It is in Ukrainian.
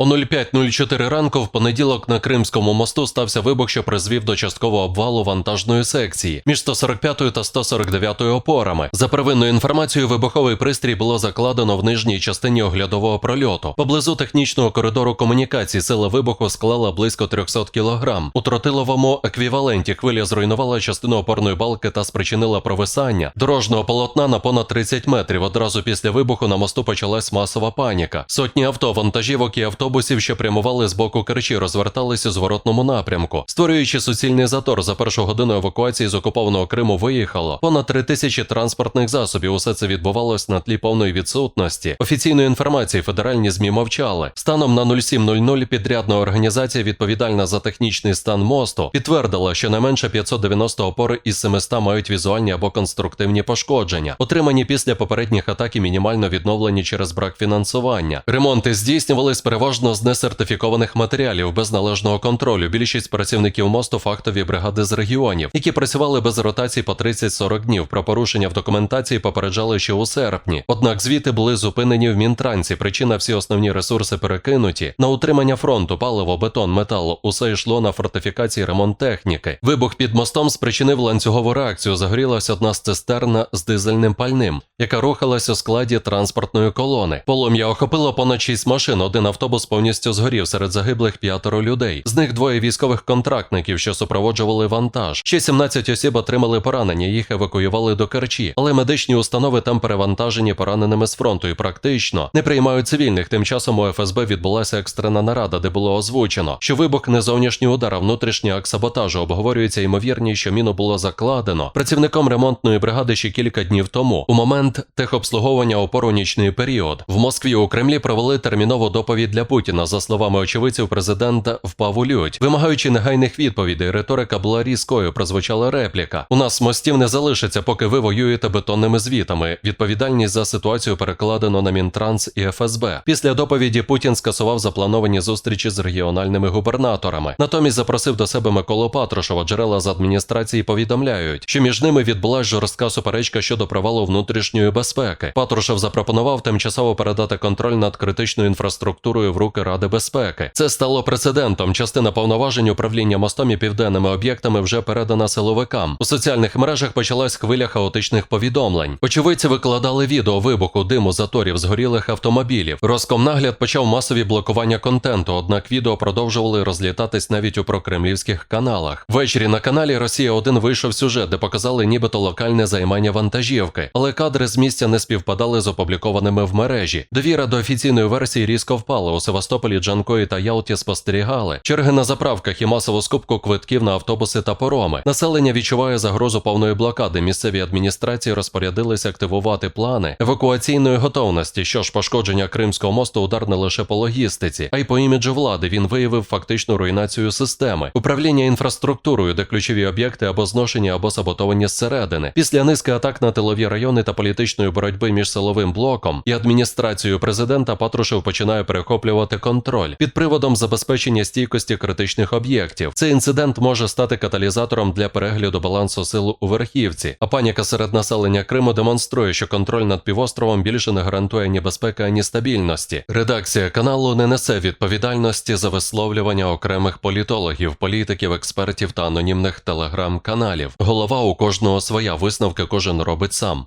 О 05.04 ранку в понеділок на Кримському мосту стався вибух, що призвів до часткового обвалу вантажної секції між 145 та 149 опорами. За первинною інформацією, вибуховий пристрій було закладено в нижній частині оглядового прольоту. Поблизу технічного коридору комунікацій сила вибуху склала близько 300 кг. У тротиловому еквіваленті хвиля зруйнувала частину опорної балки та спричинила провисання дорожнього полотна на понад 30 метрів. Одразу після вибуху на мосту почалась масова паніка. Сотні авто, вантажівок і автобусів, що прямували з боку Керчі, розверталися у зворотному напрямку, створюючи суцільний затор. За першу годину евакуації з окупованого Криму виїхало понад три тисячі транспортних засобів. Усе це відбувалось на тлі повної відсутності. Офіційної інформації федеральні змі мовчали. Станом на 07.00 підрядна організація, відповідальна за технічний стан мосту, підтвердила, що не менше 590 опор із 700 мають візуальні або конструктивні пошкодження, отримані після попередніх атак і мінімально відновлені через брак фінансування. Ремонти здійснювались переважно з несертифікованих матеріалів без належного контролю. Більшість працівників мосту фактові бригади з регіонів, які працювали без ротацій по 30-40 днів. Про порушення в документації попереджали ще у серпні. Однак звіти були зупинені в Мінтранці. Причина всі основні ресурси перекинуті на утримання фронту, паливо, бетон, метал. Усе йшло на фортифікації ремонт техніки. Вибух під мостом спричинив ланцюгову реакцію. Загорілася одна з цистерн з дизельним пальним, яка рухалась у складі транспортної колони. Полум'я охопило понад 6 машин. Один автобус повністю згорів серед загиблих п'ятеро людей. З них двоє військових контрактників, що супроводжували вантаж. Ще 17 осіб отримали поранення. Їх евакуювали до Керчі, але медичні установи там перевантажені пораненими з фронту і практично не приймають цивільних. Тим часом у ФСБ відбулася екстрена нарада, де було озвучено, що вибух не зовнішній удар, а внутрішній акт саботажу. Обговорюється ймовірність, що міну було закладено працівником ремонтної бригади ще кілька днів тому. У момент техобслуговування опору нічний період в Москві у Кремлі провели термінову доповідь для Путіна. За словами очевидців, президента впав у лють, вимагаючи негайних відповідей. Риторика була різкою. Прозвучала репліка: у нас мостів не залишиться, поки ви воюєте бетонними звітами. Відповідальність за ситуацію перекладено на Мінтранс і ФСБ. Після доповіді Путін скасував заплановані зустрічі з регіональними губернаторами. Натомість запросив до себе Миколу Патрушева. Джерела з адміністрації повідомляють, що між ними відбулась жорстка суперечка щодо провалу внутрішньої безпеки. Патрушев запропонував тимчасово передати контроль над критичною інфраструктурою в руки Ради безпеки. Це стало прецедентом. Частина повноважень управління мостом і південними об'єктами вже передана силовикам. У соціальних мережах почалась хвиля хаотичних повідомлень. Очевидці викладали відео вибуху, диму, заторів, згорілих автомобілів. Роскомнагляд почав масові блокування контенту, однак відео продовжували розлітатись навіть у прокремлівських каналах. Ввечері на каналі Росія 1 вийшов сюжет, де показали нібито локальне займання вантажівки, але кадри з місця не співпадали з опублікованими в мережі. Довіра до офіційної версії різко впала. У Севастополі, Джанкої та Ялті спостерігали черги на заправках і масову скупку квитків на автобуси та пороми. Населення відчуває загрозу повної блокади. Місцеві адміністрації розпорядилися активувати плани евакуаційної готовності. Що ж, пошкодження Кримського мосту удар не лише по логістиці, а й по іміджу влади. Він виявив фактичну руйнацію системи, управління інфраструктурою, де ключові об'єкти або зношені, або саботовані зсередини. Після низки атак на тилові райони та політичної боротьби між силовим блоком і адміністрацією президента Патрушев починає перехоплювати контроль під приводом забезпечення стійкості критичних об'єктів. Цей інцидент може стати каталізатором для перегляду балансу сил у верхівці. А паніка серед населення Криму демонструє, що контроль над півостровом більше не гарантує ні безпеки, ані стабільності. Редакція каналу не несе відповідальності за висловлювання окремих політологів, політиків, експертів та анонімних телеграм-каналів. Голова у кожного своя висновки кожен робить сам.